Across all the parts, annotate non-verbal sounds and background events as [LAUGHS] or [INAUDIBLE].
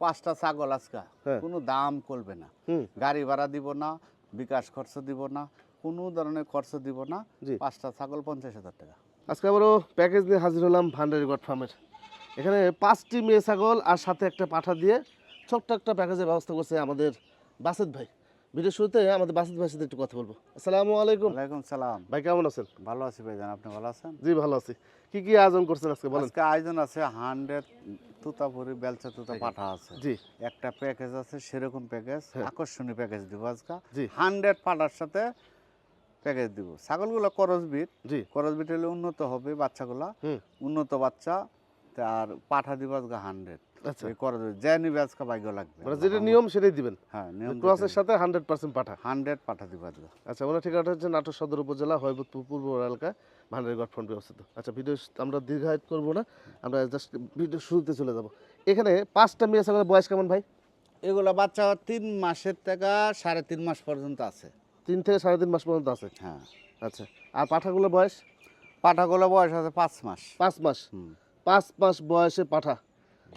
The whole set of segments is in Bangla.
পাঁচটা ছাগল আজকা। হ্যাঁ। কোনো দাম করবে না। গাড়ি ভাড়া দিব না বিকাশ খরচ দিব না কোনো ধরনের খরচ দিব না। পাঁচটা ছাগল পঞ্চাশ হাজার টাকা। আজকে আবারও প্যাকেজ নিয়ে হাজির হলাম ভান্ডারি গড ফার্মের এখানে পাঁচটি মেয়ে ছাগল আর সাথে একটা পাঠা দিয়ে ছোট্ট একটা প্যাকেজের ব্যবস্থা করছে আমাদের বাসেদ ভাই। ভিডিও শুরুতে আমাদের বাসেদ ভাইয়ের সাথে একটু কথা বলব। আসসালামু আলাইকুম। ওয়ালাইকুম সালাম। ভাই কেমন আছেন? ভালো আছি ভাই ভাইজান আপনি ভালো আছেন? জি ভালো আছি। কি কি আয়োজন করছেন আজকে বলেন। আজকে আয়োজন আছে হান্ড্রেড তুতাপুরি বেলচা তুতা পাঠা আছে। জি। একটা প্যাকেজ আছে সেরকম প্যাকেজ আকর্ষণীয় প্যাকেজ দিব আজকে। জি। হান্ড্রেড পাঠার সাথে প্যাকেজ দিব। ছাগলগুলো করস বিট। জি। করস বিট হলে উন্নত হবে বাচ্চাগুলা। উন্নত বাচ্চা আর পাঠা দিব আজকে হান্ড্রেড। আচ্ছা। এই করস বিট যে নিবে আজকে ভাগ্য লাগবে। মানে যেটা নিয়ম সেটাই দিবেন। হ্যাঁ নিয়ম ক্রসের সাথে হান্ড্রেড পার্সেন্ট পাঠা। হান্ড্রেড পাঠা দিব আজকে। আচ্ছা ওনার ঠিকানাটা হচ্ছে নাটোর সদর উপজেলা হয়বতপুর পূর্ব এলাকা ফার্মে অবস্থিত। আচ্ছা ভিডিও আমরা দীর্ঘায়িত করব না। আমরা জাস্ট ভিডিও শুরুতে চলে যাব। এখানে পাঁচটা মেয়ে ছাগলের বয়স কেমন ভাই? এগুলো বাচ্চা তিন মাসের থেকে সাড়ে তিন মাস পর্যন্ত আছে। তিন থেকে সাড়ে তিন মাস পর্যন্ত আছে? হ্যাঁ। আচ্ছা আর পাঠাগুলোর বয়স? পাঠাগুলো বয়স আছে পাঁচ মাস। পাঁচ মাস। পাঁচ মাস বয়সে পাঠা।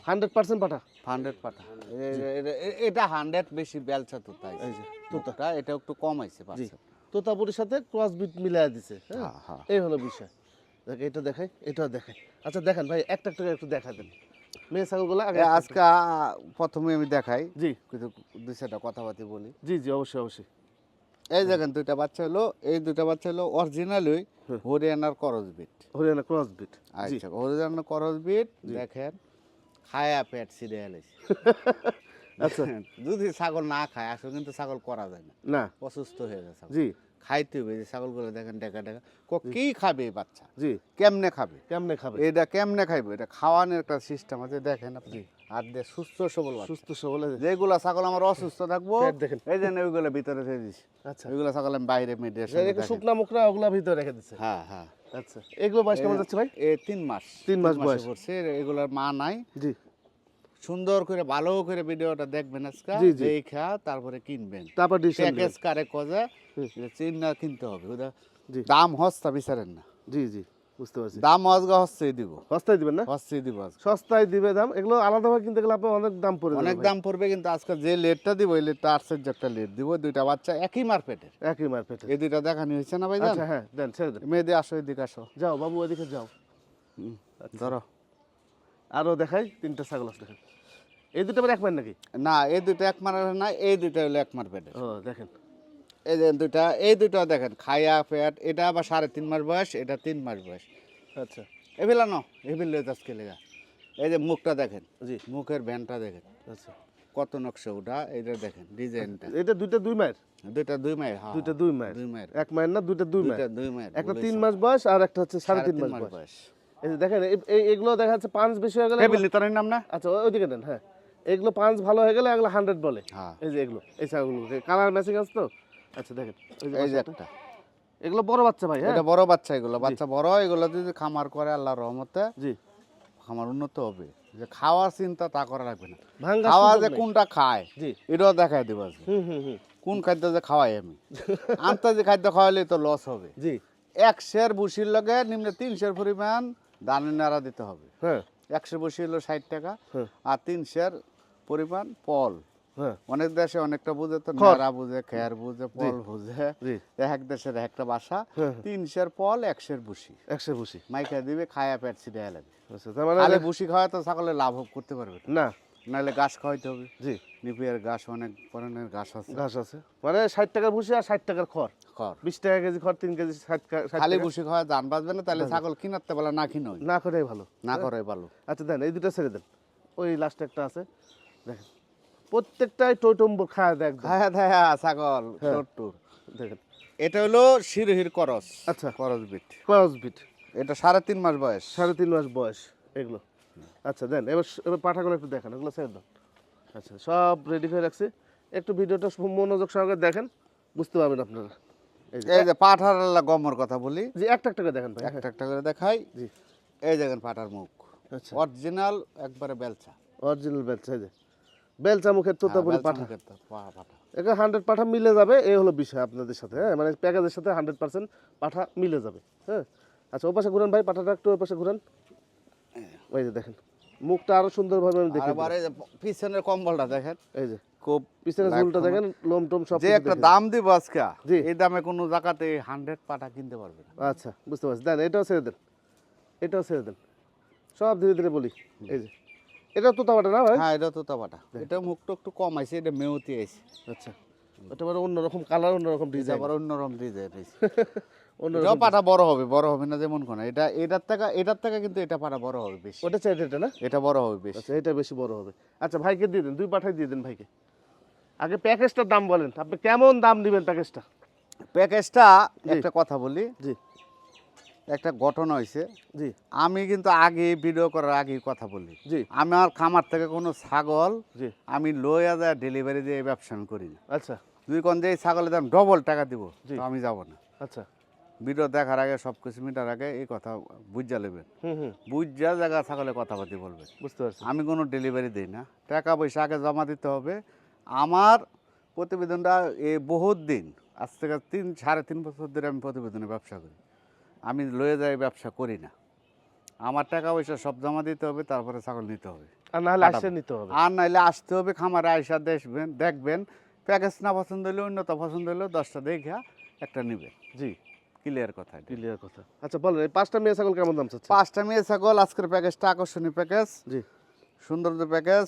হান্ড্রেড পার্সেন্ট পাঠা হান্ড্রেড পাঠা এটা হান্ড্রেড বেশি বেলচা তো তাই এই তোতা। এটা একটু কম আইছে তোতাপুরির সাথে ক্রস বিট মিলাই দিছে হ্যাঁ? হ্যাঁ হ্যাঁ। এই হলো বিষয়। দেখ এটা দেখাই এটাও দেখাই। আচ্ছা দেখেন ভাই একটা একটা একটু দেখা দেন। মেয়ে ছাগলগুলো আজকে প্রথমে আমি দেখাই। জি। কিন্তু দুই চারটা কথাবার্তা বলি। জি জি অবশ্যই অবশ্যই। এই দেখেন দুইটা বাচ্চা হলো। এই দুইটা বাচ্চা হলো অরিজিনালই হরিয়ানার করজ বিট হরিয়ানা ক্রস বিট আচ্ছা হরিয়ানার করজ বিট দেখেন। খায়া পেট ছিঁড়ে এলেছে আচ্ছা। [LAUGHS] যদি ছাগল না খায় আসলে কিন্তু ছাগল করা যায় না। না। অসুস্থ হয়ে যায় ছাগল। জি। খাইতে হবে যে ছাগলগুলো দেখেন ডেকা ডেকা। কি খাবে বাচ্চা? জি। কেমনে খাবে? কেমনে খাবে? এটা কেমনে খাইবে? এটা খাওয়ানোর একটা সিস্টেম আছে দেখেন আপনি। আর দিয়ে সুস্থ সবল। সুস্থ সবল যেগুলা ছাগল আমার অসুস্থ থাকব দেখেন। এই যে ওইগুলো ভিতরে রেখে দিছি। আচ্ছা। ওইগুলো ছাগল আমি বাইরে একটু শুকনা মুখরা ওগুলা ভিতরে রেখে দিচ্ছে হ্যাঁ হ্যাঁ। আচ্ছা। এগুলো বয়স কেমন যাচ্ছে ভাই? এ তিন মাস। তিন মাস বয়স। পড়ছে। এগুলোর মা নাই। জি। সুন্দর করে ভালো করে ভিডিওটা দেখবেন আজকে। দেখা তারপরে কিনবেন। তারপর প্যাকেজ কারে কজা চিন্না কিনতে হবে। দাম হস্তা বিচারেন না। জি জি। বুঝতে পারছি। দাম হসগা হস্তেই দিব। সস্তায় দিবেন না? হস্তেই দিব আজকে। সস্তায় দিবে দাম? এগুলো আলাদাভাবে কিনতে গেলে আপনার অনেক দাম পড়ে অনেক দাম পড়বে কিন্তু আজকে যে লেটটা দিব ওই লেটটা আশ্চর্য একটা লেট দিব দুইটা বাচ্চা একই মারপেটের। একই মার্কেটে এই দুইটা দেখানি হয়েছে না ভাই আচ্ছা হ্যাঁ দেন ছেড়ে দেন। মেয়েদের আসো এদিকে আসো। যাও বাবু ওইদিকে যাও। ধরো। আরও দেখাই তিনটা ছাগল আছে দেখেন এই দুটো এক মাইন নাকি? না এই দুটো এক মারের না এই দুইটা হলো এক মার পেটের ও দেখেন। এই যে দুইটা এই দুইটা দেখেন খায়া পেট এটা আবার সাড়ে তিন মাস বয়স এটা তিন মাস বয়স। আচ্ছা। এবিলা ন এবিল আজকে লেগা? এই যে মুখটা দেখেন জি। মুখের ভ্যানটা দেখেন। আচ্ছা। কত নকশা ওটা এইটা দেখেন ডিজাইনটা। এটা দুইটা দুই মায়ের? দুইটা দুই মায়ের হ্যাঁ দুইটা দুই মায়ের? দুই মায়ের। এক মায়ের না দুইটা দুই মায়ের? দুই মায়ের একটা তিন মাস বয়স আর একটা হচ্ছে সাড়ে তিন মাস বয়স। এই যে দেখেন এই- এগুলো দেখা যাচ্ছে পাঁচ বেশি হয়ে গেলে এবিল নিতারের নাম না? আচ্ছা ওইদিকে দেন হ্যাঁ। এগুলো পাঁচ ভালো হয়ে গেলে এগুলো হান্ড্রেড বলে। হ্যাঁ। এই যে এগুলো এই ছাগলগুলো কালার ম্যাচিং আছে তো? আচ্ছা দেখেন। এই যে একটা। এগুলো বড় বাচ্চা ভাই হ্যাঁ? এটা বড় বাচ্চা এগুলো বাচ্চা বড় এগুলো যদি খামার করে আল্লাহর রহমতে জি। খামার উন্নত হবে। যে খাওয়ার চিন্তা তা করা লাগবে না। খাওয়া যে কোনটা খায় জি। এটাও দেখাই দেবো কোন খাদ্য যে খাওয়াই আমি? [LAUGHS] আন্তাজি খাদ্য খাওয়ালে তো লস হবে। জি। এক শের বুসির লগে নিম্নে তিন শের পরিমাণ দানে নাড়া দিতে হবে। হ্যাঁ। একশো বসি হলো ষাট টাকা হ্যাঁ। আর তিন শের পরিমাণ পল। হ্যাঁ অনেক দেশে অনেকটা বুঝে তো। নাড়া বুঝে খেয়ার বুঝে পল বুঝে। এক দেশের একটা বাসা হ্যাঁ। তিন শের পল এক শের বুসি একশো বসি মাইকা দিবে খায়া পেট ছিটে লাগবে বুসি খাওয়া তো ছাগলে লাভ করতে পারবে না। নাহলে ঘাস খাওয়াইতে হবে। জি। নিপিয়ার ঘাস অনেক ধরনের ঘাস আছে। ঘাস আছে। মানে ষাট টাকার ভুসি আর ষাট টাকার খড়। খড়। বিশ টাকা কেজি খড় তিন কেজি ষাট খালি। বুসি খাওয়া জান বাঁচবে না তাহলে ছাগল কিনাতে বলে না কিনোই না করেই ভালো। না করে ভালো। আচ্ছা দেন এই দুটো ছেড়ে দেন। ওই লাস্ট একটা আছে। দেখেন। প্রত্যেকটাই টৈটম্বর খায় দেখ খায়া দেয়া ছাগল হ্যাঁ। দেখেন এটা হলো শিরহির করস আচ্ছা। করস বিট। করস বিট। এটা সাড়ে তিন মাস বয়স। সাড়ে তিন মাস বয়স এগুলো। আচ্ছা দেন এবার এবার পাঠাগুলো একটু দেখেন এগুলো ছেড়ে দেন। আচ্ছা সব রেডি করে রাখছি। একটু ভিডিওটা মনোযোগ সহকারে দেখেন বুঝতে পারবেন আপনারা। এই যে পাঠার গমর কথা বলি। জি একটা একটা করে দেখেন ভাই হ্যাঁ। একটা একটা করে দেখাই। জি। এই দেখেন পাঠার মুখ। আচ্ছা। অরিজিনাল একবারে বেলচা। অরিজিনাল বেলচা এই যে। বেলচা মুখের তোতাপুরি হ্যাঁ, পাঠা। পাঠা। এখানে হান্ড্রেড পাঠা মিলে যাবে এই হলো বিষয় আপনাদের সাথে হ্যাঁ? মানে প্যাকেজের সাথে হান্ড্রেড পার্সেন্ট পাঠা মিলে যাবে হ্যাঁ? আচ্ছা ও পাশে ঘুরান ভাই পাঠাটা একটু ওই পাশে ঘুরান ওই যে দেখেন মুখটা আরও সুন্দরভাবে আমি দেখে আবার যে পিছনের কম্বলটা দেখেন এই যে খুব পিছনের ঝুলটা দেখেন লোম টোম সব যে একটা দাম দিব আজকে। এই দামে কোনো জায়গাতে হান্ড্রেড পাটা কিনতে পারবে না। আচ্ছা বুঝতে পারছি। দেন এটাও ছেড়ে দেন এটাও ছেড়ে দেন। সব ধীরে ধীরে বলি এই যে। এটা তো তামাটা না ভাই? হ্যাঁ এটা তো পাটা এটা মুখটা একটু কম আছে এটা মেউতি আছে আচ্ছা। ওটা মানে অন্যরকম কালার অন্যরকম এটা ডিজাইন আবার অন্যরকম ডিজাইন আছে অন্য এটাও পাটা বড় হবে বড় হবে না যেমন কোন। এটা এটার থেকে এটার থেকে কিন্তু এটা পাটা বড় হবে বেশি। ওটা চাই এটা না? এটা বড় হবে বেশি। আচ্ছা এটা বেশি বড় হবে। আচ্ছা ভাইকে দিয়ে দেন দুই পাঠাই দিয়ে দেন ভাইকে। আগে প্যাকেজটার দাম বলেন। আপনি কেমন দাম দিবেন প্যাকেজটা প্যাকেজটা একটা কথা বলি। জি। একটা ঘটনা হয়েছে। জি। আমি কিন্তু আগে ভিডিও করার আগে কথা বলি। জি। আমার খামার থেকে কোনো ছাগল জি। আমি লইয়া যায় ডেলিভারি দিয়ে ব্যবসা করি না। আচ্ছা। দুই কোন যে ছাগলের দাম ডবল টাকা দিব জি। তো আমি যাব না। আচ্ছা। ভিডিও দেখার আগে সব কিছু মিটার আগে এই কথা বুঝা নেবেন। বুঝা জায়গা ছাগলে কথাবার্তি বলবেন। বুঝতে পারছি। আমি কোনো ডেলিভারি দিই না। টাকা পয়সা আগে জমা দিতে হবে। আমার প্রতিবেদনটা এ বহুত দিন আজ থেকে তিন সাড়ে তিন বছর ধরে আমি প্রতিবেদনে ব্যবসা করি। আমি লয়ে যাই ব্যবসা করি না। আমার টাকা পয়সা সব জমা দিতে হবে তারপরে ছাগল নিতে হবে। আর নাহলে পাঠাবো। আসে নিতে হবে। আর নাইলে আসতে হবে খামারে আইসা দেখবেন দেখবেন প্যাকেজ না পছন্দ হলে অন্যত পছন্দ হলেও দশটা দেখা একটা নিবে। জি। ক্লিয়ার কথা ক্লিয়ার কথা। আচ্ছা বলেন এই পাঁচটা মেয়ে ছাগল কেমন দাম চাচ্ছে? পাঁচটা মেয়ে ছাগল আজকের প্যাকেজটা আকর্ষণীয় প্যাকেজ। জি। সৌন্দর্য প্যাকেজ।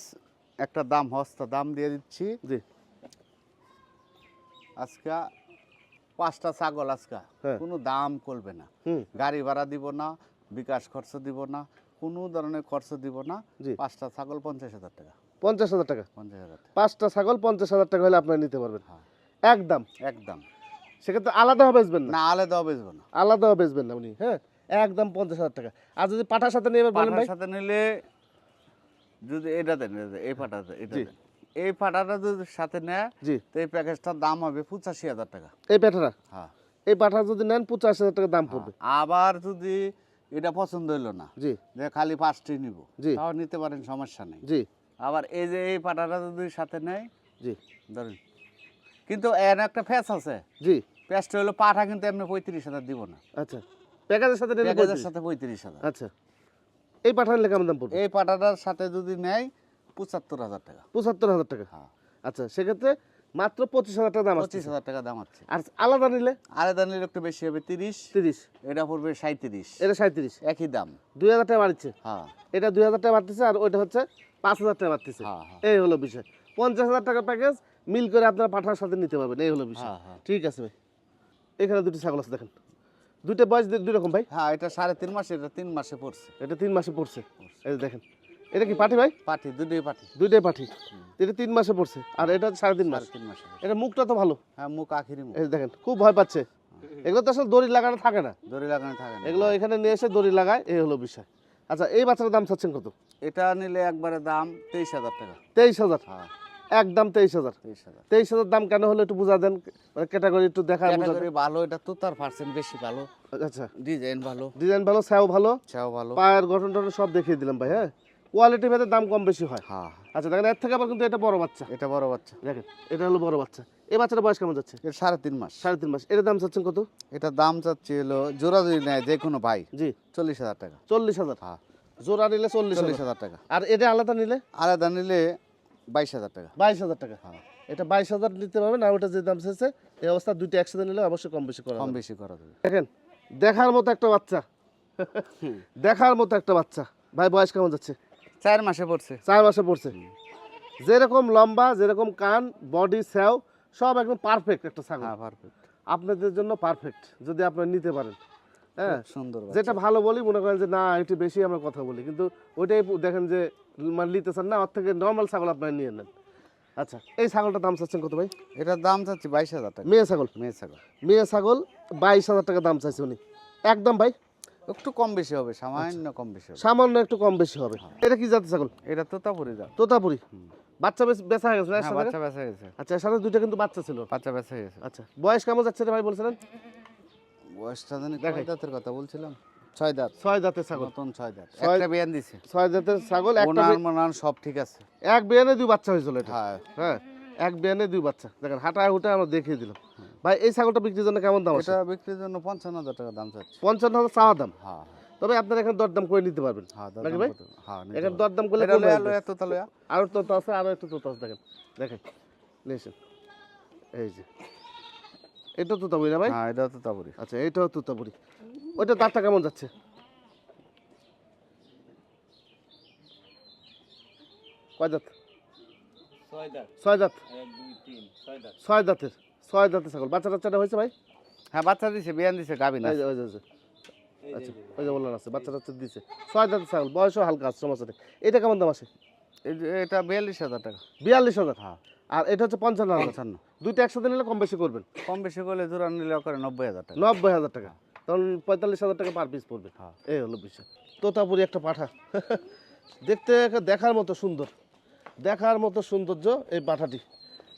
একটা দাম হস্তা দাম দিয়ে দিচ্ছি। জি। আজকে পাঁচটা ছাগল আজকে। হ্যাঁ। কোনো দাম করবে না। গাড়ি ভাড়া দিব না বিকাশ খরচ দিব না কোনো ধরনের খরচ দিব না। পাঁচটা ছাগল পঞ্চাশ হাজার টাকা। পঞ্চাশ হাজার টাকা? পঞ্চাশ হাজার টাকা। পাঁচটা ছাগল পঞ্চাশ হাজার টাকা হলে আপনারা নিতে পারবেন। হ্যাঁ। একদম। একদম। সেক্ষেত্রে আলাদাও বেচবেন না? না আলাদা বেচবো না। আলাদাও বেচবেন না উনি হ্যাঁ? একদম পঞ্চাশ হাজার টাকা। আর যদি পাঠার সাথে নিয়ে পাঠার সাথে নিলে যদি এটা দেন এটা দেন, এই পাঠাটা এটা। এই পাঠাটা যদি সাথে নেয় জি। তো এই প্যাকেজটার দাম হবে পঁচাশি হাজার টাকা। এই পাঠাটা হ্যাঁ। এই পাঠা যদি নেন পঁচাশি হাজার টাকা দাম পড়বে। আবার যদি এটা পছন্দ হইল না জি। যে খালি পাঁচটি নিব জি। তাও নিতে পারেন সমস্যা নেই। জি। আবার এই যে এই পাটাটা যদি সাথে নেয় জি। ধরেন। কিন্তু এর একটা ফ্যাস আছে। জি। ফ্যাসটা হলো পাঠা কিন্তু এমনি পঁয়ত্রিশ হাজার দিব না। আচ্ছা। প্যাকেজের সাথে প্যাকেজের সাথে পঁয়ত্রিশ হাজার। আচ্ছা। এই পাঠা নিলে কেমন দাম পড়বে? এই পাটাটার সাথে যদি নেয় পঁচাত্তর হাজার টাকা। পঁচাত্তর হাজার টাকা? হ্যাঁ। আচ্ছা সেক্ষেত্রে মাত্র পঁচিশ হাজার টাকা দাম পঁচিশ হাজার টাকা দাম আছে আর আলাদা নিলে? আলাদা নিলে একটু বেশি হবে তিরিশ। তিরিশ। এটা পড়বে সাঁত্রিশ এটা সাঁত্রিশ একই দাম। দুই হাজার টাকা বাড়ছে? হ্যাঁ। এটা দুই হাজার টাকা বাড়তেছে আর ওইটা হচ্ছে পাঁচ হাজার টাকা বাড়তেছে। হ্যাঁ হ্যাঁ। এই হলো বিষয়। পঞ্চাশ হাজার টাকার প্যাকেজ মিল করে আপনার পাঠার সাথে নিতে পারবেন এই হলো বিষয়। হ্যাঁ। ঠিক আছে ভাই। এখানে দুটি ছাগল আছে দেখেন। দুইটা বয়স দুই রকম ভাই? হ্যাঁ এটা সাড়ে তিন মাসে এটা তিন মাসে পড়ছে। এটা তিন মাসে পড়ছে। এই দেখেন। এটা কি পাঠি ভাই? পাঠি দুটোই পাঠি। দুইটাই পাঠি। এটা তিন মাসে পড়ছে আর এটা সাড়ে তিন মাস। তিন মাসে এটা মুখটা তো ভালো। হ্যাঁ মুখ আখিরি মুখ। এই দেখেন খুব ভয় পাচ্ছে। এগুলো তো আসলে দড়ি লাগানো থাকে না। দড়ি লাগানো থাকে না। এগুলো এখানে নিয়ে এসে দড়ি লাগায় এই হলো বিষয়। আচ্ছা এই বাচ্চাটার দাম চাচ্ছেন কত? এটা নিলে একবারে দাম তেইশ হাজার টাকা। তেইশ হাজার? হ্যাঁ। একদম তেইশ হাজার। তেইশ হাজার। তেইশ হাজার দাম কেন হলো একটু বুঝা দেন মানে ক্যাটাগরি একটু দেখা ভালো এটা তো তার পার্সেন্ট বেশি ভালো। আচ্ছা। ডিজাইন ভালো। ডিজাইন ভালো স্যাও ভালো। ছাও ভালো। পায়ের গঠন টঠন সব দেখিয়ে দিলাম ভাই হ্যাঁ? কোয়ালিটি ভেদে দাম কম বেশি হয়। হ্যাঁ। আচ্ছা দেখেন এর থেকে আবার কিন্তু এটা বড় বাচ্চা। এটা বড় বাচ্চা। দেখেন এটা হলো বড় বাচ্চা। এই বাচ্চাটা বয়স কেমন যাচ্ছে? এটা সাড়ে তিন মাস। সাড়ে তিন মাস। এর দাম চাচ্ছেন কত? এটা দাম চাচ্ছি হলো জোড়া যদি নেয় যে কোনো ভাই জি। চল্লিশ হাজার টাকা। চল্লিশ হাজার। হ্যাঁ। জোড়া নিলে চল্লিশ চল্লিশ হাজার টাকা। আর এটা আলাদা নিলে? আলাদা নিলে বাইশ হাজার টাকা। বাইশ হাজার টাকা। হ্যাঁ। এটা বাইশ হাজার নিতে পারবেন আর ওটা যে দাম চেয়েছে এই অবস্থা দুইটা একসাথে নিলে অবশ্যই কম বেশি করা কম বেশি করা যাবে। দেখেন দেখার মতো একটা বাচ্চা। দেখার মতো একটা বাচ্চা। ভাই বয়স কেমন যাচ্ছে? চার মাসে পড়ছে। চার মাসে পড়ছে। যেরকম লম্বা যেরকম কান বডি স্যাও সব একদম পারফেক্ট একটা ছাগল। হ্যাঁ পারফেক্ট আপনাদের জন্য পারফেক্ট যদি আপনারা নিতে পারেন। হ্যাঁ? সুন্দর যেটা ভালো বলি মনে করেন যে না একটু বেশি আমরা কথা বলি। কিন্তু ওইটাই দেখেন যে মানে নিতে চান না ওর থেকে নর্মাল ছাগল আপনারা নিয়ে নেন। আচ্ছা এই ছাগলটার দাম চাচ্ছেন কত ভাই? এটার দাম চাচ্ছি বাইশ হাজার টাকা। মেয়ে ছাগল? মেয়ে ছাগল। মেয়ে ছাগল বাইশ হাজার টাকা দাম চাইছে উনি। একদম ভাই? একটু কম বেশি হবে সামান্য কম বেশি হবে। সামান্য একটু কম বেশি হবে। এটা কি জাতের ছাগল? এটা তো তাপুরি দাম তোতাপুরি? বাচ্চা বেচা হয়ে গেছে হ্যাঁ বাচ্চা বেচা গেছে। আচ্ছা সাথে দুইটা কিন্তু বাচ্চা ছিল। বাচ্চা বেচা গেছে। আচ্ছা বয়স কেমন যাচ্ছে ভাই বলছিলেন? বয়সটা জানি। কয় দাঁতের কথা বলছিলাম। ছয় দাঁত। ছয় জাতের ছাগল। নতুন ছয় দাঁত। একটা বিয়ান দিছে। ছয় জাতের ছাগল একটা মনান সব ঠিক আছে। এক বিয়ানে দুই বাচ্চা হয়েছিল এটা। হ্যাঁ। হ্যাঁ এক বিয়ানে দুই বাচ্চা। দেখেন হাঁটায় হুটে আমরা দেখিয়ে দিলাম। ভাই এই ছাগলটা বিক্রির জন্য কেমন দাম আছে? এটা বিক্রির জন্য পঞ্চান্ন হাজার টাকা দাম চাচ্ছে। পঞ্চান্ন হাজার চাওয়া দাম? হ্যাঁ তবে আপনারা এখানে দরদাম করে নিতে পারবেন। হ্যাঁ নাকি ভাই? হ্যাঁ নিতে এখানে। দরদাম করলে তো আরও তোতা আছে আরও একটু তোতা আছে দেখেন। দেখেন নিয়েছেন এই যে। এটা তোতাপুরি না ভাই? হ্যাঁ এটা তো তাবরি আচ্ছা এইটাও তোতাপুরি ওইটা দাঁতটা কেমন যাচ্ছে? কয় দাঁত? ছয় দাঁত। ছয় দাঁত? এক দুই তিন ছয় দাঁত। ছয় দাঁতের। ছয় দাঁতের ছাগল। বাচ্চা টাচ্চাটা হয়েছে ভাই? হ্যাঁ বাচ্চা দিছে বিয়ান দিছে গাবি না ওই যে, আচ্ছা ওই যে বললেন আছে বাচ্চা টাচ্চা দিছে। ছয় দাঁতের ছাগল বয়সও হালকা আছে সমস্যা নেই। এটা কেমন দাম আছে? এই যে এটা বিয়াল্লিশ হাজার টাকা। বিয়াল্লিশ হাজার? হ্যাঁ। আর এটা হচ্ছে পঞ্চান্ন পঞ্চান্ন। দুইটা একসাথে নিলে কম বেশি করবেন? কম বেশি করলে জোড়া নিলে করে নব্বই হাজার টাকা। নব্বই হাজার টাকা। তখন পঁয়তাল্লিশ হাজার টাকা পার পিস পড়বে। হ্যাঁ। এই হলো বিষয়। তোতাপুরি একটা পাঠা। [LAUGHS] দেখতে দেখার মতো সুন্দর। দেখার মতো সৌন্দর্য এই পাঠাটি।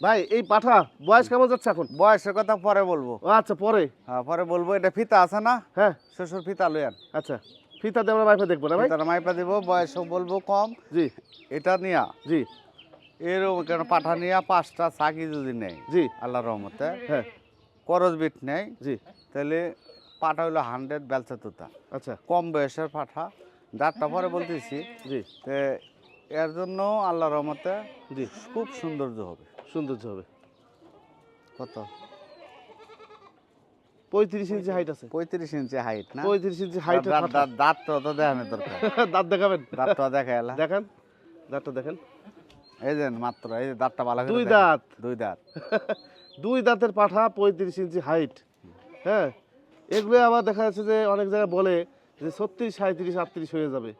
ভাই এই পাঠা বয়স কেমন যাচ্ছে এখন? বয়সের কথা পরে বলব। আচ্ছা পরে? হ্যাঁ পরে বলব এটা ফিতা আছে না? হ্যাঁ। শ্বশুর ফিতা লইয়ান আচ্ছা ফিতা দিয়ে আমরা মাইফে দেখব না ভাই? ফিতার মাইপা দিব বয়সও বলব কম। জি। এটা নিয়া। জি। এরকম কেন পাঠা নিয়া পাঁচটা চাকি যদি নেই জি। আল্লাহ রহমতে হ্যাঁ। করজ বিট নেই জি। তাহলে পাঠা হইল হান্ড্রেড বেলচা তুতা। আচ্ছা। কম বয়সের পাঠা। দাঁতটা পরে বলতেছি জি। এর জন্য আল্লাহ রহমতে জি। খুব সৌন্দর্য হবে। সৌন্দর্য হবে। কত? পঁয়ত্রিশ ইঞ্চি হাইট আছে। পঁয়ত্রিশ ইঞ্চি হাইট না? পঁয়ত্রিশ ইঞ্চি হাইট দাঁত- তো অত দেখানোর দরকার। [LAUGHS] দাঁত দেখাবেন? দাঁত তো দেখা দেখান। দাঁতটা দেখেন। এই যে মাত্র এই যে দাঁতটা ভালো দুই দাঁত। দুই দাঁত। [LAUGHS] দুই দাঁতের পাঠা পঁয়ত্রিশ ইঞ্চি হাইট হ্যাঁ? এগুলো আবার দেখা যাচ্ছে যে অনেক জায়গায় বলে যে ছত্রিশ সাঁত্রিশ আটত্রিশ হয়ে যাবে।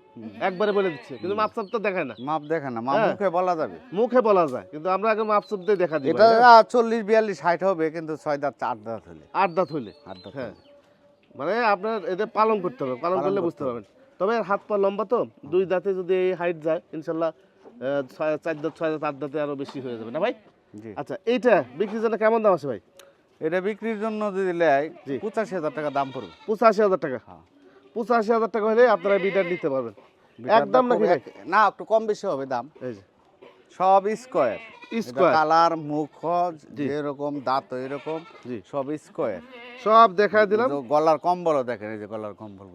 একবারে বলে দিচ্ছে। কিন্তু তো দেখায় না। মাপ দেখে না। মাপ হ্যাঁ। মুখে বলা যাবে। মুখে বলা যায়। কিন্তু আমরা আগে মাপসাপ দিয়ে দেখা দিই এটা? চল্লিশ বিয়াল্লিশ হাইট হবে কিন্তু ছয় দাঁত চার দাঁত হলে। আট দাঁত আট দাঁত হ্যাঁ। মানে আপনার এদের পালন করতে হবে। পালন করলে বুঝতে পারবেন। তবে হাত পা লম্বা তো? দুই দাঁতে যদি এই হাইট যায় ইনশাল্লাহ ছয় চার দাঁত ছয় দাঁত আট দাঁতে আরও বেশি হয়ে যাবে না ভাই? আচ্ছা এইটা বিক্রির জন্য কেমন দাম আছে ভাই? এটা বিক্রির জন্য যদি জি। পঁচাশি হাজার টাকা দাম পড়বে। পঁচাশি হাজার টাকা। হ্যাঁ। পঁচাশি হাজার টাকা হলে আপনারা বিটার নিতে পারবেন। একদম নাকি না একটু কম বেশি হবে দাম। এই যে। সব স্কোয়ার। স্কোয়ার। কালার মুখ যেরকম দাঁত এরকম সব স্কোয়ার। সব দেখায় দিলাম। গলার কম্বলও দেখেন এই যে গলার কম্বল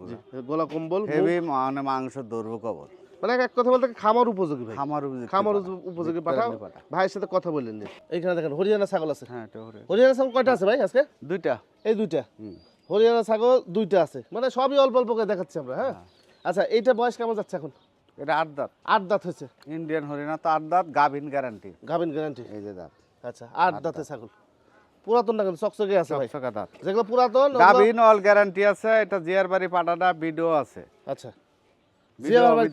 গোলা কম্বল। হেভি মানে মাংস দৌড়বো কবর মানে এক কথা বলতে খামার উপযোগী ভাই? খামার উপযুক্ত খামার উপযোগী পাঠাও। ভাইয়ের সাথে কথা বললেন। এইখানে দেখেন হরিয়ানা ছাগল আছে। হ্যাঁ হরিয়ানা ছাগল কয়টা আছে ভাই আজকে? দুইটা। এই দুইটা? হুম। হরিয়ানা ছাগল দুইটা আছে। মানে সবই অল্প অল্প করে দেখাচ্ছি আমরা হ্যাঁ? আচ্ছা এইটা বয়স কেমন যাচ্ছে এখন? এটা আট দাঁত। আট দাঁত হয়েছে? ইন্ডিয়ান হরিয়ানা তো আট দাঁত গাভিন গ্যারান্টি গাভিন গ্যারান্টি এই যে দাঁত। আচ্ছা আট দাঁতে। ছাগল। পুরাতন না কিন্তু চকচকে আছে ভাই। চকচকা দাঁত। যেগুলো পুরাতন গাভিন অল গ্যারান্টি আছে এটা জিয়ার বাড়ি পাটাটা ভিডিও আছে। আচ্ছা।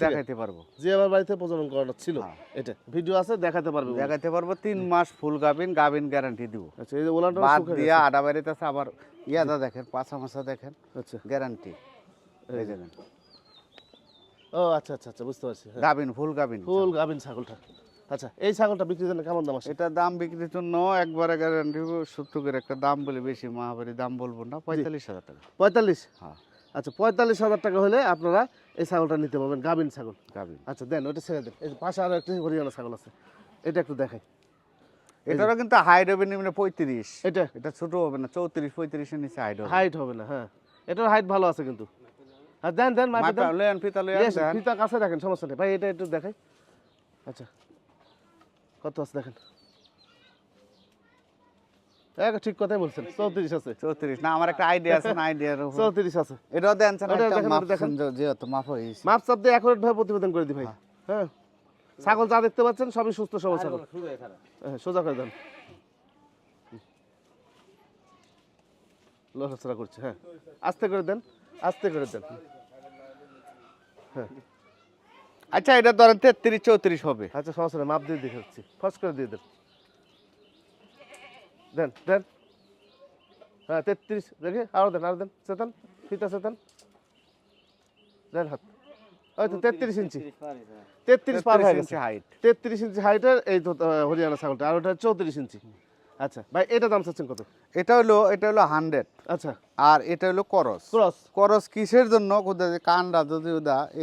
দেখাইতে পারব। যে বাড়িতে প্রজনন করানো ছিল। হ্যাঁ। এটা ভিডিও আছে দেখাতে পারবে উনি। পারব তিন মাস ফুল গাভিন গাভিন গ্যারান্টি দিব। আচ্ছা এই যে ওলানটা বাদ দিয়া আডা বাড়িতে আছে আবার ইয়াদা দেখেন পাঁচা মাসা দেখেন আচ্ছা। গ্যারান্টি এই দেখেন ও আচ্ছা আচ্ছা আচ্ছা বুঝতে পারছি হ্যাঁ। গাভিন ফুল ছাগলটা। আচ্ছা এই ছাগলটা বিক্রির জন্য কেমন দাম এটা দাম বিক্রির জন্য একবারে গ্যারান্টি সত্তরের একটা দাম বলে বেশি মাহাবারি দাম বলব না পঁয়তাল্লিশ হাজার টাকা। পঁয়তাল্লিশ? হ্যাঁ। আচ্ছা পঁয়তাল্লিশ হাজার টাকা হলে আপনারা এই ছাগলটা নিতে পারবেন গাভিন ছাগল। গাভিন। আচ্ছা দেন ওটা ছেড়ে দেন। এই পাশে আরও একটা হরিয়ানা ছাগল আছে এটা একটু দেখাই। এটারও কিন্তু হাইট হবে নিম্নে পঁয়ত্রিশ। এটা? এটা ছোট হবে না চৌত্রিশ পঁয়ত্রিশের নিচে হাইট হবে। হাইট হবে না হ্যাঁ। এটার হাইট ভালো আছে কিন্তু। হ্যাঁ দেন দেন লয়ান ফিতা ফিতা কাছে দেখেন সমস্যা নেই। ভাই এটা একটু দেখাই। আচ্ছা কত আছে দেখেন? ঠিক কথাই বলছেন। চৌত্রিশ আছে। চৌত্রিশ। না আমার একটা আইডিয়া আছে না আইডিয়ার চৌত্রিশ আছে। এটাও দেন দেখেন, যেহেতু মাপ হয়েছে মাপ চাপ দিয়ে অ্যাকুরেট ভাবে প্রতিবেদন করে দি ভাই। হ্যাঁ। ছাগল যা দেখতে পাচ্ছেন সবই সুস্থ সবল ছাগল। হয়ে হ্যাঁ সোজা করে দেন। লড়াচড়া করছে হ্যাঁ। আস্তে করে দেন আস্তে করে দেন। হ্যাঁ। আচ্ছা এটা ধরেন তেত্রিশ চৌত্রিশ হবে। আচ্ছা সমস্যা মাপ দিয়ে দেখাচ্ছি। ফস করে দিয়ে দেন। দেন দেন। হ্যাঁ তেত্রিশ। দেখে আরও দেন আরও দেন। চেতন ফিতা চেতন। দেন হাত। ওই তো তেত্রিশ ইঞ্চি। তেত্রিশ পার হয়ে গেছে। হাইট তেত্রিশ ইঞ্চি হাইটের এই হরিয়ানা ছাগলটা। আর ওটা চৌত্রিশ ইঞ্চি। আচ্ছা ভাই এটা দাম চাচ্ছেন কত? এটা হলো এটা হলো হান্ড্রেড আচ্ছা। আর এটা হলো করস। ক্রস। করস কিসের জন্য? যদি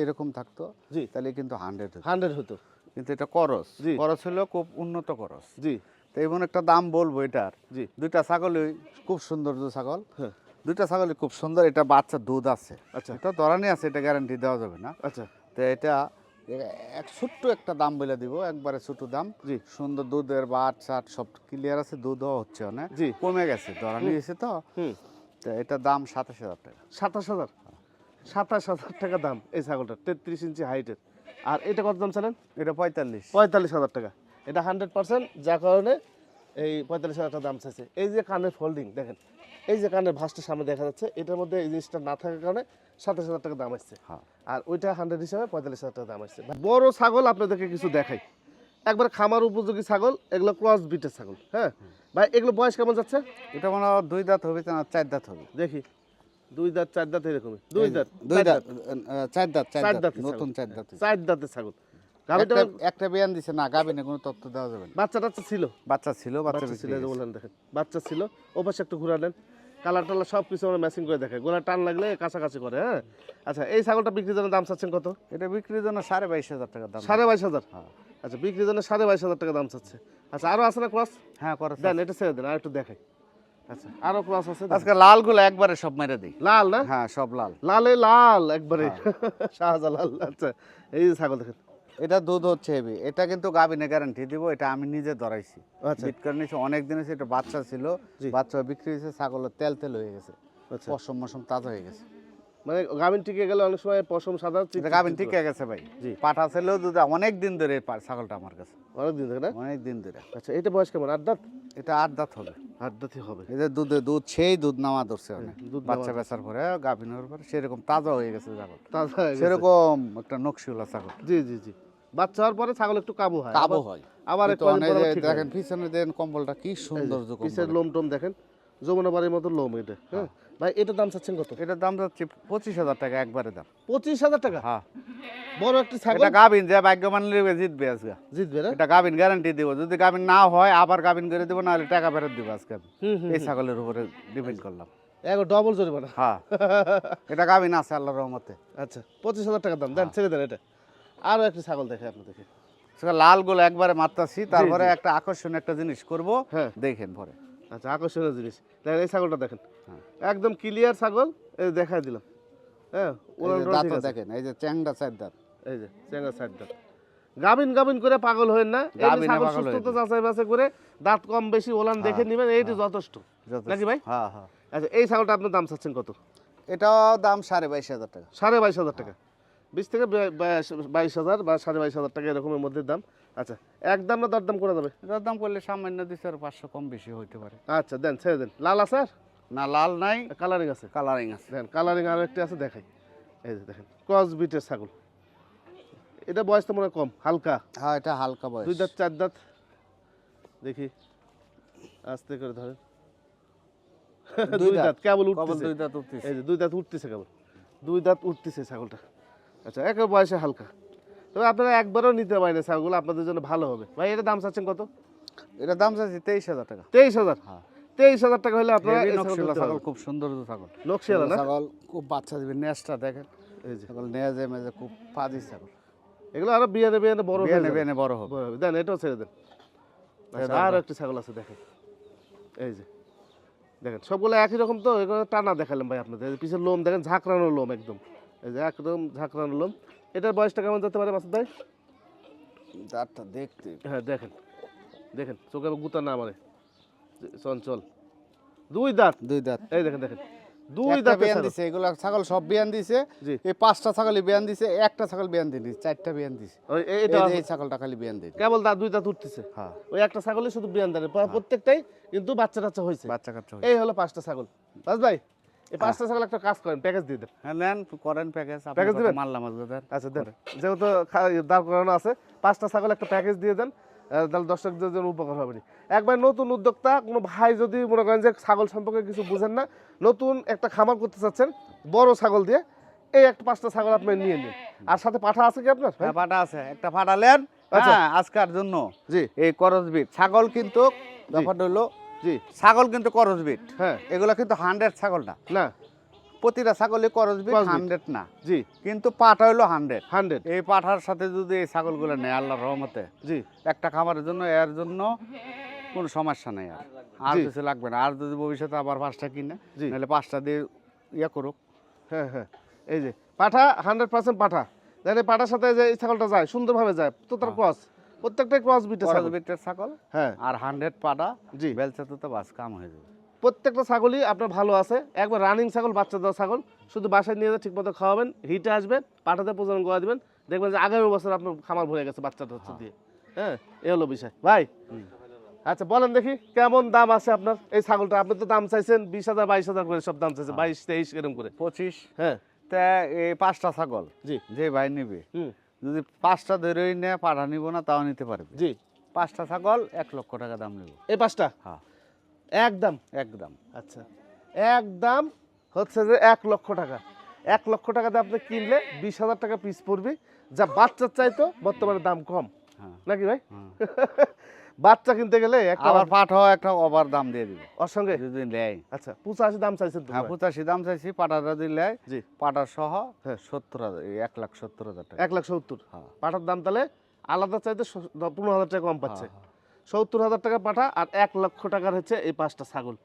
এরকম থাকতো জি। তাহলে কিন্তু হান্ড্রেড হতো। হান্ড্রেড হতো। কিন্তু এটা করস। জি। করস হলো খুব উন্নত করস। জি। তো এমন একটা দাম বলব এটার। জি। দুইটা ছাগলই খুব সুন্দর দু ছাগল। হ্যাঁ। দুইটা ছাগলই খুব সুন্দর এটা বাচ্চা দুধ আছে। আচ্ছা। এটা ধরানি আছে এটা গ্যারান্টি দেওয়া যাবে না। আচ্ছা। তো এটা এক ছোট্ট একটা দাম বলে দিব একবারে ছোট দাম। জি। সুন্দর দুধের বাট চাট সব ক্লিয়ার আছে দুধও হচ্ছে অনেক। জি। কমে গেছে ধরানি এসে তো। তো এটা দাম সাতাশ হাজার টাকা। সাতাশ হাজার? সাতাশ হাজার টাকা দাম এই ছাগলটা তেত্রিশ ইঞ্চি হাইটের আর এটা কত দাম চালেন? এটা পঁয়তাল্লিশ। পঁয়তাল্লিশ হাজার টাকা। এটা হান্ড্রেড পার্সেন্ট যার কারণে এই পঁয়তাল্লিশ হাজার টাকা দাম চাইছে। এই যে কানের ফোল্ডিং দেখেন এই যে কানের ভাঁজটা সামনে দেখা যাচ্ছে এটার মধ্যে এই জিনিসটা না থাকার কারণে সাতাশ হাজার টাকা দাম আসছে। হ্যাঁ। আর ওইটা হান্ড্রেড হিসাবে পঁয়তাল্লিশ হাজার টাকা দাম আসছে। বড় ছাগল আপনাদেরকে কিছু দেখাই। একবার খামার উপযোগী ছাগল এগুলো ক্রস বিটের ছাগল হ্যাঁ? ভাই এগুলো বয়স কেমন যাচ্ছে? এটা মনে হয় দুই দাঁত হবে না চার দাঁত হবে? দেখি। দুই দাঁত চার দাঁত এরকমই। দুই দাঁত দুই দাঁত চার দাঁত চার দাঁত নতুন চার দাঁত চার দাঁতের ছাগল। একটা- বিয়ান দিছে না গাবিনে কোনো তথ্য দেওয়া যাবে না। বাচ্চা টাচ্চা ছিল? বাচ্চা ছিল বাচ্চা ছিল। বললেন দেখেন বাচ্চা ছিল ও পাশে একটু ঘুরালেন কালার টালার সব কিছু আমরা ম্যাচিং করে দেখাই। গোলা টান লাগলে কাছাকাছি করে হ্যাঁ? আচ্ছা এই ছাগলটা বিক্রির জন্য দাম চাচ্ছেন কত? এটা বিক্রির জন্য সাড়ে বাইশ হাজার টাকা দাম। সাড়ে বাইশ হাজার? হ্যাঁ। আচ্ছা বিক্রির জন্য সাড়ে বাইশ হাজার টাকা দাম চাচ্ছে। আচ্ছা আরও আছে না ক্রস হ্যাঁ করে দেন এটা ছেড়ে দেন আর একটু দেখাই। আচ্ছা আরও ক্রস আছে। আজকে লালগুলো একবারে সব মেরে দিই। লাল না? হ্যাঁ সব লাল। লালে লাল একবারে। হ্যাঁ। শাহজালাল আচ্ছা এই যে ছাগল দেখেন। এটা দুধ হচ্ছে হেভি এটা কিন্তু গাবিনে গ্যারান্টি দিব এটা আমি নিজে ধরাইছি। আচ্ছা। বিট করে নিয়েছি অনেক দিন হয়েছে এটা বাচ্চা ছিল বাচ্চা বিক্রি হয়েছে ছাগলের তেল তেল হয়ে গেছে। আচ্ছা। পশম মশম তাজা হয়ে গেছে। মানে গাভিন টিকে গেলে অনেক সময় পশম সাদা ঠিক করে। গেছে ভাই। জি। পাঠা ছেলেও দুধ অনেক দিন ধরে ছাগলটা আমার কাছে। অনেক দিন ধরে অনেক দিন ধরে। আচ্ছা এটা বয়স কেমন? আট দাঁত? এটা আট দাঁত হবে। আট দাঁতই হবে। এদের দুধে দুধ সেই দুধ নামা ধরছে অনেক। দুধ বাচ্চা বেচার পরে গাভিনের পরে সেরকম তাজা হয়ে গেছে ছাগল। তাজা। সেরকম একটা নকশিউলা ছাগল। জি জি জি। বাচ্চা হওয়ার পরে ছাগল একটু কাবু হয়। কাবো হয়। আবার হয়। দেখেন পিছনে দেন কম্বলটা কি সুন্দর পিছের লোম টোম দেখেন যমুনা বাড়ির মতো লোম এটা হ্যাঁ। ভাই এটার দাম চাচ্ছেন কত? এটার দাম যাচ্ছে পঁচিশ হাজার টাকা একবারে দাম। পঁচিশ হাজার টাকা? হ্যাঁ। বড় একটা ছাগল? এটা গাবিন যে জিতবে আজকে। জিতবে না? এটা গাবিন গ্যারান্টি দিব। যদি গাবিন না হয় আবার গাবিন করে দিব নাহলে টাকা ফেরত দিব আজকে এই ছাগলের উপরে ডিপেন্ড করলাম। এক ডবল জরিমানা। হ্যাঁ। এটা গাবিন আছে আল্লাহর রহমতে। আচ্ছা পঁচিশ হাজার টাকা দাম। দেন ছেড়ে দেন এটা। আরও একটা ছাগল দেখে আপনাদেরকে। সেটা লালগুলো একবারে মারতাছি তারপরে একটা আকর্ষণীয় একটা জিনিস করব হ্যাঁ। দেখেন পরে। আচ্ছা আকর্ষণীয় জিনিস। দেখেন এই ছাগলটা দেখেন। হ্যাঁ। একদম ক্লিয়ার ছাগল এই দেখাই দিলাম। হ্যাঁ। দেখেন এই যে চ্যাংডা চার দাঁত। এই যে চ্যাংডা সাইড দাঁত। গাবিন গাবিন করে পাগল হয়েন না। ছাগল হয়ে সুস্থতা যাচাই বাছাই করে দাঁত কম বেশি ওলান দেখে নেবেন এইটি যথেষ্ট। যথেষ্ট। নাকি ভাই? হ্যাঁ হ্যাঁ। আচ্ছা এই ছাগলটা আপনার দাম চাচ্ছেন কত? এটাও দাম সাড়ে বাইশ হাজার টাকা। সাড়ে বাইশ হাজার টাকা। বিশ থেকে বাইশ- হাজার বা সাড়ে বাইশ হাজার টাকা এরকমের মধ্যে দাম। আচ্ছা একদম না দরদাম করে যাবে? এটার দাম করলে সামান্য দিচ্ছে আর পাঁচশো কম বেশি হইতে পারে। আচ্ছা দেন ছেড়ে দেন। লাল আছে আর? না লাল নাই। কালারিং আছে? কালারিং আছে। দেখেন কালারিং আরও একটা আছে দেখাই। এই যে দেখেন ক্রস বিটের ছাগল। এটা বয়স তো মনে কম হালকা। হ্যাঁ এটা হালকা বয়স। দুই দাঁত চার দাঁত। দেখি আস্তে করে ধরেন। দুই দাঁত কেবল কবল উঠতেছে। দুই দাঁত উঠতেছে। এই যে দুই দাঁত উঠতেছে কেবল। দুই দাঁত উঠতেছে ছাগলটা। আচ্ছা একেবারে বয়সে হালকা। তবে আপনারা একবারও নিতে পারেন না ছাগলগুলো আপনাদের জন্য ভালো হবে। ভাই এটা দাম চাচ্ছেন কত? এটা দাম চাচ্ছি তেইশ হাজার টাকা। তেইশ হাজার? হ্যাঁ। তেইশ হাজার টাকা হলে আপনারা ছাগল। খুব সুন্দর ছাগল। নকশিয়ালা ছাগল খুব বাচ্চা দিবে নেজটা দেখেন। এই ছাগল নেজে মেজে খুব পাজি ছাগল। এগুলো আরও বিয়ানে বিয়ানে বড় বিয়ানে বিয়ানে বড় হবে। বড় হবে। দেন এটাও ছেড়ে দেন। আচ্ছা, আর। একটা ছাগল আছে দেখেন। এই যে। দেখেন সবগুলো একই রকম তো এগুলো টানা দেখালাম ভাই আপনাদের। পিছের লোম দেখেন ঝাঁকড়ানো লোম একদম। এই যে একদম ঝাঁকড়ানো লোম এটার বয়সটা কেমন যেতে পারে মাসুদ ভাই? দাঁতটা দেখতে। হ্যাঁ দেখেন দেখেন চোখে গুতা না মারে। চঞ্চল। দুই দাঁত। দুই দাঁত। এই দেখেন দেখেন দুই দাঁত বিয়ান দিছে এগুলা ছাগল সব বিয়ান দিছে। এই পাঁচটা ছাগলই বিয়ান দিছে একটা ছাগল বিয়ান দিনি চারটা বিয়ান দিছে। এই এটা এই ছাগলটা খালি বিয়ান দিনি কেবল দাঁত দুই দাঁত উঠতেছে। হ্যাঁ। ওই একটা ছাগলই শুধু বিয়ান দেয় প্রত্যেকটাই কিন্তু বাচ্চা টাচ্চা হয়েছে বাচ্চা কাচ্চা। এই হলো পাঁচটা ছাগল। বাস ভাই? এই পাঁচটা ছাগল একটা কাজ করেন প্যাকেজ দিয়ে দেন। হ্যাঁ নেন করেন প্যাকেজ প্যাকেজ দিবেন? মারলাম আজকে দেন। আচ্ছা দেন। যেহেতু দাঁড় করানো আছে পাঁচটা ছাগল একটা প্যাকেজ দিয়ে দেন তাহলে দর্শকদের জন্য উপকার হবে একবার নতুন উদ্যোক্তা কোনো ভাই যদি মনে করেন যে ছাগল সম্পর্কে কিছু বুঝেন না নতুন একটা খামার করতে চাচ্ছেন বড় ছাগল দিয়ে এই একটা পাঁচটা ছাগল আপনি নিয়ে নিন। আর সাথে পাঠা আছে কি আপনার? হ্যাঁ ফাটা আছে। একটা ফাটালেন আচ্ছা। হ্যাঁ আজকার জন্য। জি। এই করজ ছাগল কিন্তু ব্যাপারটা হলো জি। ছাগল কিন্তু করজ বিট। হ্যাঁ। এগুলো কিন্তু হান্ড্রেড ছাগল না। না। প্রতিটা ছাগলই করজ বিট হান্ড্রেড না। জি। কিন্তু পাঠা হলো হান্ড্রেড হান্ড্রেড এই পাঠার সাথে যদি এই ছাগলগুলো নেয় আল্লাহর রহমতে। জি। একটা খামারের জন্য এর জন্য কোনো সমস্যা নেই আর। আর কিছু লাগবে না। আর যদি ভবিষ্যতে আবার পাঁচটা কিনে জি। নাহলে পাঁচটা দিয়ে ইয়ে করুক। হ্যাঁ হ্যাঁ। এই যে পাঠা হান্ড্রেড পার্সেন্ট পাঠা। এই পাঠার সাথে যে এই ছাগলটা যায় সুন্দরভাবে যায় তো তার ক্রস প্রত্যেকটাই ক্রস বিটে ছাগল। বিটের ছাগল হ্যাঁ। আর হান্ড্রেড পাটা জি। বেলচা তো বাস কাম হয়ে যাবে। প্রত্যেকটা ছাগলই আপনার ভালো আছে। একবার রানিং ছাগল বাচ্চা দেওয়া ছাগল শুধু বাসায় নিয়ে ঠিক মতো খাওয়াবেন হিটে আসবেন পাঠাতে প্রজনন করে দিবেন দেখবেন যে আগামী বছর আপনার খামার ভরে গেছে বাচ্চা টাচ্চা দিয়ে। হ্যাঁ এ হলো বিষয়। ভাই আচ্ছা বলেন দেখি কেমন দাম আছে আপনার এই ছাগলটা? আপনি তো দাম চাইছেন বিশ হাজার বাইশ হাজার করে সব দাম চাইছেন বাইশ তেইশ এরকম করে। পঁচিশ। হ্যাঁ। তা এই পাঁচটা ছাগল জি। যে ভাই নিবে। হুম। যদি পাঁচটা ধরেই নেয় পাঠা নিব না তাও নিতে পারবে। জি। পাঁচটা ছাগল এক লক্ষ টাকা দাম নেব। এই পাঁচটা? হ্যাঁ। একদম একদম আচ্ছা। একদম হচ্ছে যে এক লক্ষ টাকা। এক লক্ষ টাকাতে আপনি কিনলে বিশ হাজার টাকা পিস পড়বে। যা বাচ্চার চাইতো বর্তমানে দাম কম। হ্যাঁ। নাকি ভাই? হ্যাঁ। [LAUGHS] বাচ্চা কিনতে গেলে একটা আবার পাঠাও একটা ওভার দাম দিয়ে দিবে। ওর সঙ্গে? যদি নেয়। আচ্ছা পঁচাশি দাম চাইছেন হ্যাঁ। পঁচাশি দাম চাইছি পাটাটা দিলে জি। পাটা সহ হ্যাঁ। সত্তর হাজার এক লাখ সত্তর হাজার টাকা। এক লাখ সত্তর? হ্যাঁ। পাঠার দাম তাহলে আলাদা চাইতে পনেরো হাজার টাকা কম পাচ্ছে। হ্যাঁ, সত্তর হাজার টাকা পাঠা আর এক লক্ষ টাকার হচ্ছে এই পাঁচটা ছাগল।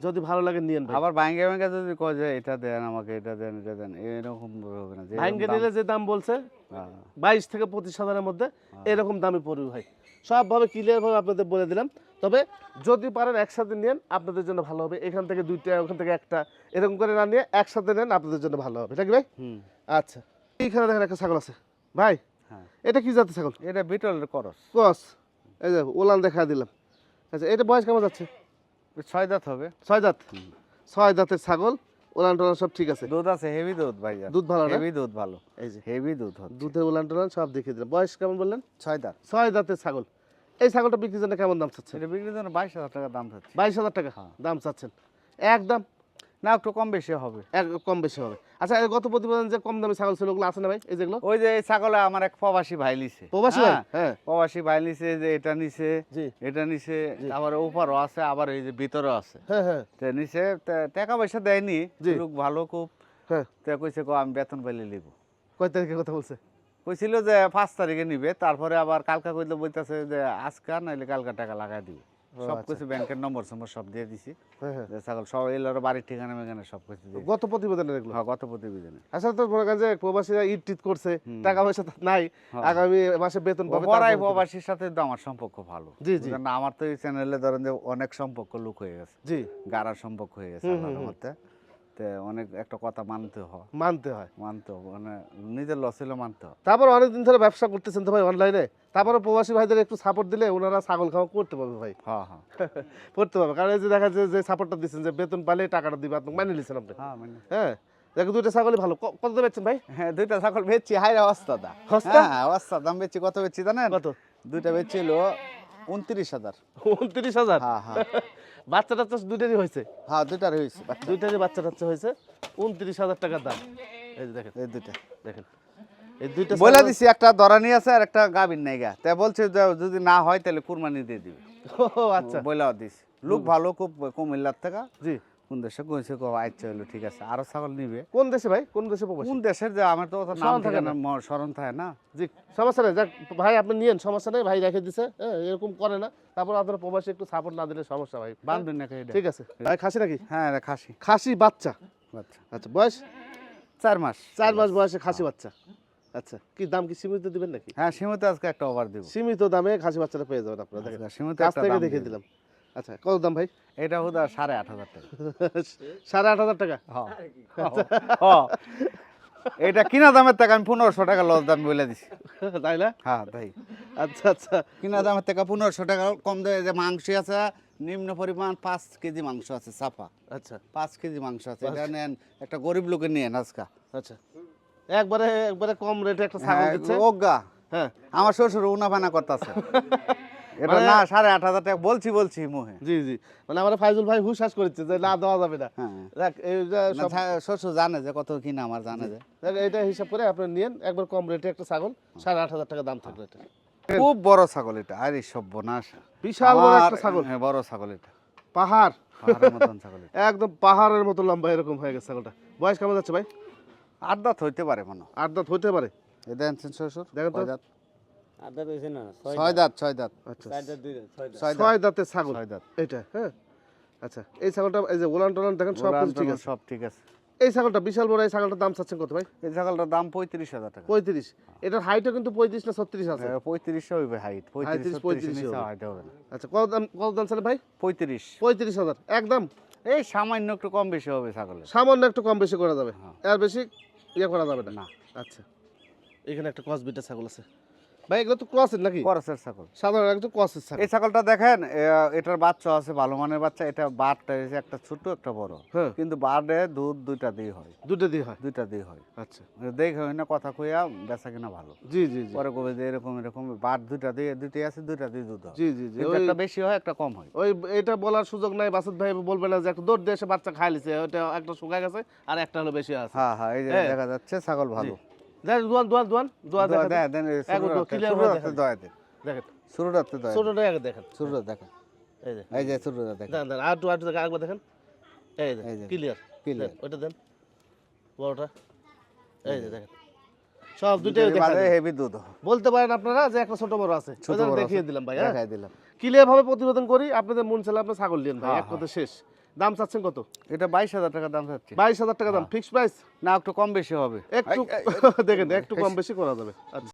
যদি ভালো লাগে নিয়েন ভাই। আবার ভাঙ্গে ভাঙ্গে যদি কয় যে এটা দেন আমাকে এটা দেন এটা দেন এরকম হবে না যে ভাঙ্গে নিলে যে দাম বলছে হ্যাঁ, বাইশ থেকে পঁচিশ হাজারের মধ্যে এরকম দামে পড়বে ভাই। সবভাবে ক্লিয়ারভাবে আপনাদের বলে দিলাম। তবে যদি পারেন একসাথে নেন আপনাদের জন্য ভালো হবে। এখান থেকে দুইটা ওখান থেকে একটা এরকম করে না নিয়ে একসাথে নেন আপনাদের জন্য ভালো হবে। নাকি ভাই? আচ্ছা। এইখানে দেখেন একটা ছাগল আছে। ভাই হ্যাঁ। এটা কি জাতের ছাগল? এটা বিটলের করস। ক্রস। এই যে ওলান দেখা দিলাম। আচ্ছা এটা বয়স কেমন যাচ্ছে? ছয় দাঁত হবে। ছয় দাঁত। ছয় দাঁতের ছাগল। ওলান টোলান সব ঠিক আছে? দুধ আছে হেভি দুধ ভাই দুধ ভালো হেভি দুধ ভালো। এই যে হেভি দুধ দুধের ওলান টোলান সব দেখিয়ে দিলাম। বয়স কেমন বললেন? ছয় দাঁত। ছয় দাঁতের ছাগল। এই ছাগলটা বিক্রির জন্য কেমন দাম চাচ্ছেন? এটা বিক্রির জন্য বাইশ হাজার টাকা দাম চাচ্ছে। বাইশ হাজার টাকা হ্যাঁ। দাম চাচ্ছেন। একদম না একটু কম বেশি হবে। কম বেশি হবে। আচ্ছা গত প্রতিবেদন যে কম দামি ছাগল ছিল ওগুলো আছে না ভাই? এই যেগুলো? ওই যে এই ছাগলে আমার এক প্রবাসী ভাই লিছে প্রবাসী ভাই? হ্যাঁ, হ্যাঁ। প্রবাসী ভাই লিছে যে এটা নিছে এটা নিছে আবার উপরও আছে আবার এই যে ভিতরেও আছে। হ্যাঁ হ্যাঁ। তে নিছে টাকা পয়সা দেয়নি। লোক ভালো খুব। হ্যাঁ। তে কইছে কো আমি বেতন পাইলে নিব কয় তারিখের কথা বলছে? কইছিল যে পাঁচ তারিখে নিবে তারপরে আবার কালকা কইলে বলতেছে যে আজকা নাইলে কালকা টাকা লাগাই দিবে। ও, সব আচ্ছা। ব্যাংকের নম্বর সম্বর সব দিয়ে দিছি। হ্যাঁ হ্যাঁ। ছাগল সব বাড়ির ঠিকানা মেখানে সবকিছু দিয়ে গত প্রতিবেদনে দেখল হ্যাঁ, গত প্রতিবেদনে। আসলে তো মনে করেন যে প্রবাসীরা ইট টিট করছে টাকা পয়সা তো নাই হ্যাঁ। আগামী মাসে বেতন পাবে প্রবাসীর সাথে তো আমার সম্পর্ক ভালো। জি, জি। না? আমার তো এই চ্যানেলে ধরেন যে অনেক সম্পর্ক লুক হয়ে গেছে। জি। গাড়ার সম্পর্ক হয়ে গেছে আমার তে অনেক একটা কথা মানতে হয়। মানতে হয়। মানতে হবে মানে নিজের লস হলে মানতে হয় তারপর অনেকদিন ধরে ব্যবসা করতেছেন তো ভাই অনলাইনে তারপরে প্রবাসী ভাইদের একটু সাপোর্ট দিলে ওনারা ছাগল খাওয়া করতে পারবে ভাই। হ্যাঁ হ্যাঁ। [LAUGHS] করতে পারবে। কারণ এই যে দেখা যায় যে সাপোর্টটা দিচ্ছেন যে বেতন পালে টাকাটা দিবে আপনি মানে নিচ্ছেন আপনি। হ্যাঁ মানে হ্যাঁ দেখো দুইটা ছাগলই ভালো। কত বেচছেন ভাই? হ্যাঁ দুইটা ছাগল বেচছি হাইরা অস্তা দা। সস্তা? হ্যাঁ অস্তা দাম বেচছি কত বেচছি জানেন? কত? দুইটা বেচছিল উনত্রিশ হাজার। উনত্রিশ হাজার? হ্যাঁ হ্যাঁ। [LAUGHS] বাচ্চা টাচ্চা দুইটারই হয়েছে। হ্যাঁ দুইটারই হয়েছে দুইটারই বাচ্চা টাচ্চা হয়েছে। উনত্রিশ হাজার টাকার দাম। এই যে দেখেন। এই দুইটা। দেখেন। এই দুইটা বলে দিছি একটা দরানি আছে আর একটা গাবিন নাই গা তাই বলছে যে যদি না হয় তাহলে কুরবানি দিয়ে দিবে। [LAUGHS] ও আচ্ছা। লোক ভালো খুব কুমিল্লার থেকে। জি। কোন দেশে কইছে কো আচ্ছা হলো ঠিক আছে আরও ছাগল নিবে। কোন দেশে ভাই? কোন দেশে প্রবাসী? কোন দেশের যে আমার তো অত নাম থাকে না। না স্মরণ থাকে না। জি সমস্যা নেই। যাক ভাই আপনি নিয়েন সমস্যা নেই ভাই রেখে দিছে হ্যাঁ এরকম করে না। তারপর আপনার প্রবাসী একটু সাপোর্ট না দিলে সমস্যা ভাই। এটা? ঠিক আছে। ভাই খাসি নাকি? হ্যাঁ খাসি। খাসি বাচ্চা। আচ্ছা আচ্ছা বয়স? চার মাস। চার মাস বয়সে খাসি বাচ্চা। আচ্ছা কি দাম কি সীমিত দিবেন নাকি? হ্যাঁ সীমিত আজকে একটা ওভার দিব। সীমিত দামে খাসি বাচ্চাটা পেয়ে যাবেন আপনারা দেখেন। আজকে সীমিত থেকে দেখে দিলাম। আচ্ছা কত দাম ভাই? এটা হুদা সাড়ে আট হাজার টাকা। সাড়ে আট হাজার টাকা? হ্যাঁ। হ্যাঁ। এটা কিনা দামের টাকা আমি পনেরোশো টাকা লস দাম বলে দিছি। তাই না? হ্যাঁ তাই। আচ্ছা আচ্ছা। কিনা দামের টাকা পনেরোশো টাকা কম দেয় যে মাংস আছে নিম্ন পরিমাণ পাঁচ কেজি মাংস আছে সাফা আচ্ছা। পাঁচ কেজি মাংস আছে। এটা নেন একটা গরিব লোকের নিয়ে আজকা। আচ্ছা। একবারে একবারে কম রেটে একটা ছাগল দিচ্ছে? ওগা হ্যাঁ। আমার শ্বশুর উনাফানা করতেছে। [LAUGHS] এটা মানে- না সাড়ে আট হাজার টাকা বলছি বলছি মুহে। জি জি। মানে আমার ফাইজুল ভাই হুশাস করেছে যে না দেওয়া যাবে না। হ্যাঁ। না, থা- শ্বশুর জানে যে কত কিনা আমার জানে যে। এটা হিসাব করে আপনি নিয়েন একবার কম রেটে একটা ছাগল সাড়ে আট হাজার টাকা দাম থাকবে এটা। খুব বড় ছাগল এটা আরে সর্বনাশ। বিশাল বড় একটা ছাগল। হ্যাঁ বড় ছাগল এটা। পাহাড়। একদম পাহাড়ের মতো লম্বা এরকম হয়ে গেছে ছাগলটা। বয়স কেমন যাচ্ছে ভাই? আট দাঁত হইতে পারে মনে আট দাঁত হইতে পারে। এ দেখছেন শ্বশুর দেখেন তো। ছয় দাঁত। ছয় দাঁত। আচ্ছা। চার দাঁত দুই দাঁত ছয় দাঁত। ছয় দাঁত। ছয় দাঁতের ছাগল? ছয় দাঁত। এটা হ্যাঁ? আচ্ছা এই ছাগলটা এই যে ওলান টোলান দেখেন সব ঠিক আছে? সব ঠিক আছে। এই ছাগলটা বিশাল বড় এই ছাগলটার দাম চাচ্ছেন কত ভাই? এই ছাগলটার দাম পঁয়ত্রিশ হাজার টাকা। পঁয়ত্রিশ। এটার হাইটও কিন্তু পঁয়ত্রিশ না ছত্রিশ আছে? পঁয়ত্রিশশো হইবে হাইট। পঁয়ত্রিশ পঁয়ত্রিশ হাইট হবে না। আচ্ছা কত দাম কত দাম ছিল ভাই? পঁয়ত্রিশ। পঁয়ত্রিশ হাজার। একদম? এই সামান্য একটু কম বেশি হবে ছাগলের। সামান্য একটু কম বেশি করা যাবে। হ্যাঁ। এর বেশি ইয়ে করা যাবে না? না। আচ্ছা। এখানে একটা ক্রস বিটের ছাগল আছে। ভাই এগুলো তো ক্রসের নাকি? করসের ছাগল। সাধারণ একটা ক্রসের ছাগল। এই ছাগলটা দেখেন এটার বাচ্চা আছে ভালো মানের বাচ্চা। এটা বারটা একটা ছোট একটা বড়। হ্যাঁ। কিন্তু বারে দুধ দুইটা দিয়ে হয়। দুটো দিয়ে হয়? দুইটা দিয়ে হয়। আচ্ছা। দেখে হয় না কথা কইয়া বেচা কিনা ভালো। জি জি জি। পরে কবে যে এরকম এরকম বার দুইটা দিয়ে দুইটাই আছে দুইটা দিয়ে দুধ হয়। জি জি জি। একটা বেশি হয় একটা কম হয়। ওই এটা বলার সুযোগ নাই বাসুদ ভাই বলবে না যে একটা দৌড় দিয়ে এসে বাচ্চা খাই লিছে ওইটা একটা শুকায় গেছে আর একটা হলো বেশি আছে। হ্যাঁ হ্যাঁ এই যে হ্যাঁ। দেখা যাচ্ছে ছাগল ভালো। দেন দোয়ান দোয়ান দোয়ান দোয়া দেখেন দেন, দেন, হাতে দেখান। দেন। দেখেন দেন। আগে দেখেন। শুরুটা দেখেন এই যে। এই যে শুরুটা দেখেন দেন দেন আর একটু আর একটু দেখেন। আরেকবার দেখেন এই যে। Clear Clear। ওইটা দেন। বড়টা। এই যে দেখেন। সব দুটোই দেখা হেভি দুধ। বলতে পারেন আপনারা যে একটা ছোট বড় আছে। দেখিয়ে দিলাম ভাই হ্যাঁ? দেখাই দিলাম। ক্লিয়ার ভাবে প্রতিবেদন করি আপনাদের মন ছেলে আপনি ছাগল নিন ভাই হ্যাঁ, এক কথা শেষ। দাম চাচ্ছেন কত? এটা বাইশ হাজার টাকা দাম চাচ্ছে বাইশ হাজার টাকা দাম ফিক্সড প্রাইস না একটু কম বেশি হবে। একটু [LAUGHS] দেখেন একটু কম বেশি করা যাবে। আচ্ছা।